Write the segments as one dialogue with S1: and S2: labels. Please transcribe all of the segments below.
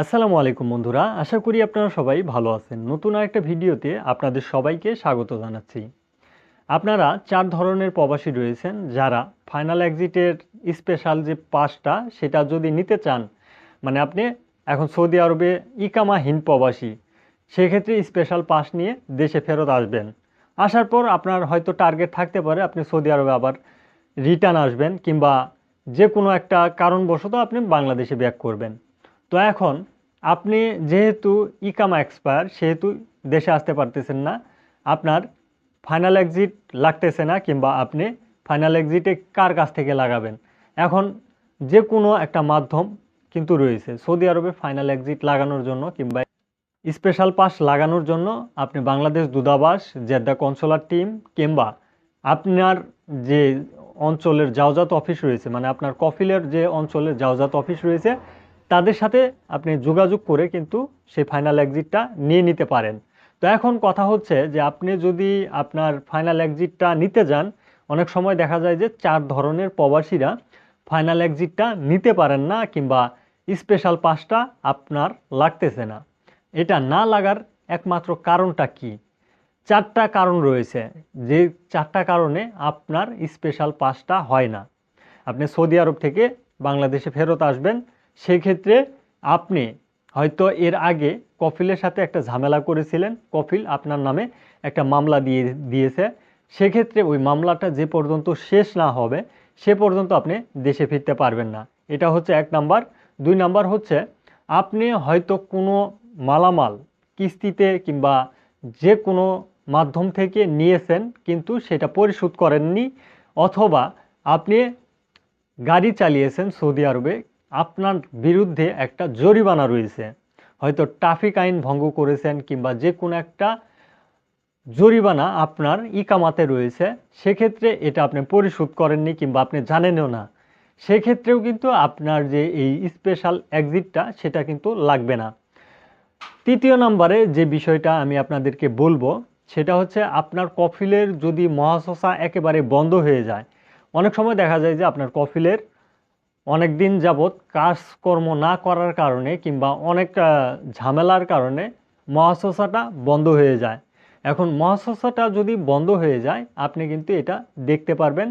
S1: আসসালামু আলাইকুম বন্ধুরা, আশা করি আপনারা সবাই ভালো আছেন। নতুন আরেকটা ভিডিওতে আপনাদের সবাইকে স্বাগত জানাচ্ছি। আপনারা চার ধরনের প্রবাসী রয়েছেন যারা ফাইনাল এক্সিটের স্পেশাল যে পাসটা সেটা যদি নিতে চান মানে আপনি এখন সৌদি আরবে ইকামাহীন প্রবাসী, সেক্ষেত্রে স্পেশাল পাস নিয়ে দেশে ফেরত আসবেন। আসার পর আপনার হয়তো টার্গেট থাকতে পারে, আপনি সৌদি আরবে আবার রিটার্ন আসবেন, কিংবা যে কোনো একটা কারণবশত আপনি বাংলাদেশে ব্যাক করবেন। তো এখন আপনি যেহেতু ইকামা এক্সপায়ার সেহেতু দেশে আসতে পারতেছেন না, আপনার ফাইনাল এক্সিট লাগতেছে না কিংবা আপনি ফাইনাল এক্সিটে কার কাছ থেকে লাগাবেন? এখন যে কোনো একটা মাধ্যম কিন্তু রয়েছে, সৌদি আরবে ফাইনাল এক্সিট লাগানোর জন্য কিংবা স্পেশাল পাস লাগানোর জন্য আপনি বাংলাদেশ দূতাবাস, জেদ্দা কনসোলার টিম কিংবা আপনার যে অঞ্চলের জাওজাত অফিস রয়েছে মানে আপনার কফিলের যে অঞ্চলের জাওজাত অফিস রয়েছে তাদের সাথে আপনি যোগাযোগ করে কিন্তু সেই ফাইনাল এক্সিটটা নিয়ে নিতে পারেন। তো এখন কথা হচ্ছে যে আপনি যদি আপনার ফাইনাল এক্সিটটা নিতে যান, অনেক সময় দেখা যায় যে চার ধরনের প্রবাসীরা ফাইনাল এক্সিটটা নিতে পারেন না কিংবা স্পেশাল পাসটা আপনার লাগতেছে না। এটা না লাগার একমাত্র কারণটা কি? চারটা কারণ রয়েছে, যে চারটা কারণে আপনার স্পেশাল পাসটা হয় না। আপনি সৌদি আরব থেকে বাংলাদেশে ফেরত আসবেন সেক্ষেত্রে আপনি হয়তো এর আগে কফিলের সাথে একটা ঝামেলা করেছিলেন। কফিল আপনার নামে একটা মামলা দিয়ে দিয়েছে। সেক্ষেত্রে ওই মামলাটা যে পর্যন্ত শেষ না হবে, সে পর্যন্ত আপনি দেশে ফিরতে পারবেন না। এটা হচ্ছে এক নাম্বার। দুই নাম্বার হচ্ছে, আপনি হয়তো কোনো মালামাল কিস্তিতে কিংবা যে কোনো মাধ্যম থেকে নিয়েছেন, কিন্তু সেটা পরিশোধ করেননি, অথবা আপনি গাড়ি চালিয়েছেন সৌদি আরবে আপনার বিরুদ্ধে একটা জরিমানা রয়েছে। হয়তো ট্রাফিক আইন ভঙ্গ করেছেন কিংবা যে কোনো একটা জরিমানা আপনার ইকামাতে রয়েছে, সেক্ষেত্রে এটা আপনি পরিশোধ করেননি কিংবা আপনি জানেনও না। সেক্ষেত্রেও কিন্তু আপনার যে এই স্পেশাল এক্সিটটা সেটা কিন্তু লাগবে না। তৃতীয় নম্বরে যে বিষয়টা আমি আপনাদেরকে বলব, সেটা হচ্ছে আপনার কফিলের যদি মহাশসা একেবারে বন্ধ হয়ে যায়, অনেক সময় দেখা যায় যে আপনার কফিলের অনেক দিন যাবৎ কাজকর্ম না করার কারণে কিংবা অনেক ঝামেলার কারণে মহাশসাটা বন্ধ হয়ে যায়। এখন মহাশসাটা যদি বন্ধ হয়ে যায়, আপনি কিন্তু এটা দেখতে পারবেন।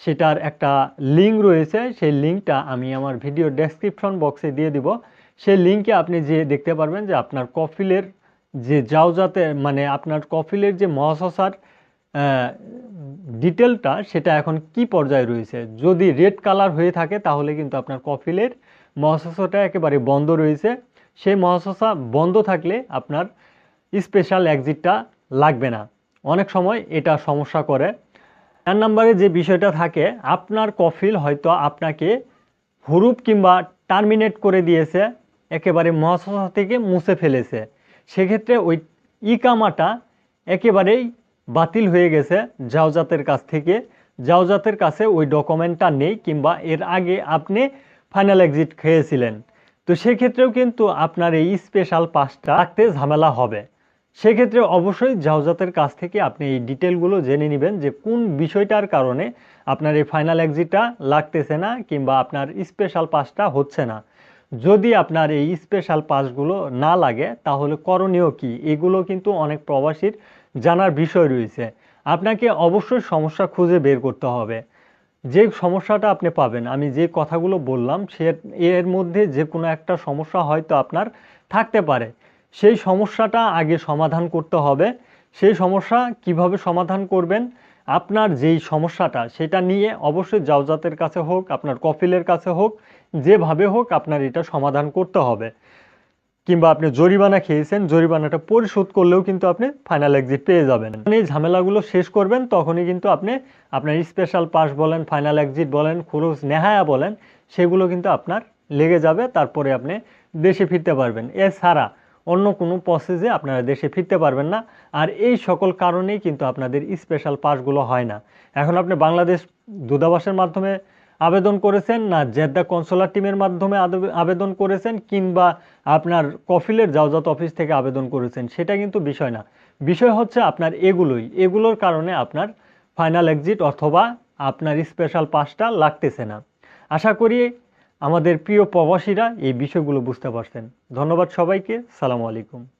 S1: সেটার একটা লিঙ্ক রয়েছে, সেই লিঙ্কটা আমি আমার ভিডিও ডেসক্রিপশন বক্সে দিয়ে দিব। সেই লিঙ্কে আপনি যে দেখতে পারবেন যে আপনার কফিলের যে জাওজাতে মানে আপনার কফিলের যে মহাশসার ডিটেলটা সেটা এখন কি পর্যায়ে রয়েছে? যদি রেড কালার হয়ে থাকে, তাহলে কিন্তু আপনার কফিলের মহাশসাটা একেবারে বন্ধ রয়েছে। সেই মহাশসা বন্ধ থাকলে আপনার স্পেশাল এক্সিটটা লাগবে না। অনেক সময় এটা সমস্যা করে। চার নম্বরে যে বিষয়টা থাকে, আপনার কফিল হয়তো আপনাকে হুরুপ কিংবা টার্মিনেট করে দিয়েছে, একেবারে মহাশসা থেকে মুছে ফেলেছে। সেক্ষেত্রে ওই ইকামাটা একেবারেই বাতিল হয়ে গেছে জাওজাতের কাছ থেকে। জাওজাতের কাছে ওই ডকুমেন্টটা নেই কিংবা এর আগে আপনি ফাইনাল এক্সিট খেয়েছিলেন। তো সেক্ষেত্রেও কিন্তু আপনার এই স্পেশাল পাসটা রাখতে ঝামেলা হবে। সেক্ষেত্রে অবশ্যই জাওজাতের কাছ থেকে আপনি এই ডিটেলগুলো জেনে নেবেন যে কোন বিষয়টার কারণে আপনার এই ফাইনাল এক্সিটটা লাগতেছে না কিংবা আপনার স্পেশাল পাসটা হচ্ছে না। যদি আপনার এই স্পেশাল পাসগুলো না লাগে, তাহলে করণীয় কি? এগুলো কিন্তু অনেক প্রবাসীর জানার বিষয় রয়েছে। আপনাকে অবশ্যই সমস্যা খুঁজে বের করতে হবে। যে সমস্যাটা আপনি পাবেন, আমি যে কথাগুলো বললাম, সে এর মধ্যে যে কোনো একটা সমস্যা হয়তো আপনার থাকতে পারে। সেই সমস্যাটা আগে সমাধান করতে হবে। সেই সমস্যা কীভাবে সমাধান করবেন, আপনার যেই সমস্যাটা, সেটা নিয়ে অবশ্যই জাওজাতের কাছে হোক, আপনার কফিলের কাছে হোক, যেভাবে হোক আপনার এটা সমাধান করতে হবে। কিংবা আপনি জরিমানা খেয়েছেন, জরিমানাটা পরিশোধ করলেও কিন্তু আপনি ফাইনাল এক্সিট পেয়ে যাবেন। এই ঝামেলাগুলো শেষ করবেন, তখনই কিন্তু আপনি আপনার স্পেশাল পাস বলেন ফাইনাল এক্সিট বলেন খরচ নেহায়া বলেন, সেগুলো কিন্তু আপনার লেগে যাবে, তারপরে আপনি দেশে ফিরতে পারবেন। এছাড়া অন্য কোনো প্রসেসে আপনারা দেশে ফিরতে পারবেন না, আর এই সকল কারণেই কিন্তু আপনাদের স্পেশাল পাসগুলো হয় না। এখন আপনি বাংলাদেশ দূতাবাসের মাধ্যমে আবেদন করেছেন না, জেদ্দা কনসোলার টিমের মাধ্যমে আবেদন করেছেন কিংবা আপনার কফিলের জাওজাত অফিস থেকে আবেদন করেছেন, সেটা কিন্তু বিষয় না। বিষয় হচ্ছে আপনার এগুলোই। এগুলোর কারণে আপনার ফাইনাল এক্সিট অথবা আপনার স্পেশাল পাসটা লাগতেছে না। আশা করি আমাদের প্রিয় প্রবাসীরা এই বিষয়গুলো বুঝতে পারছেন। ধন্যবাদ সবাইকে। সালামু আলাইকুম।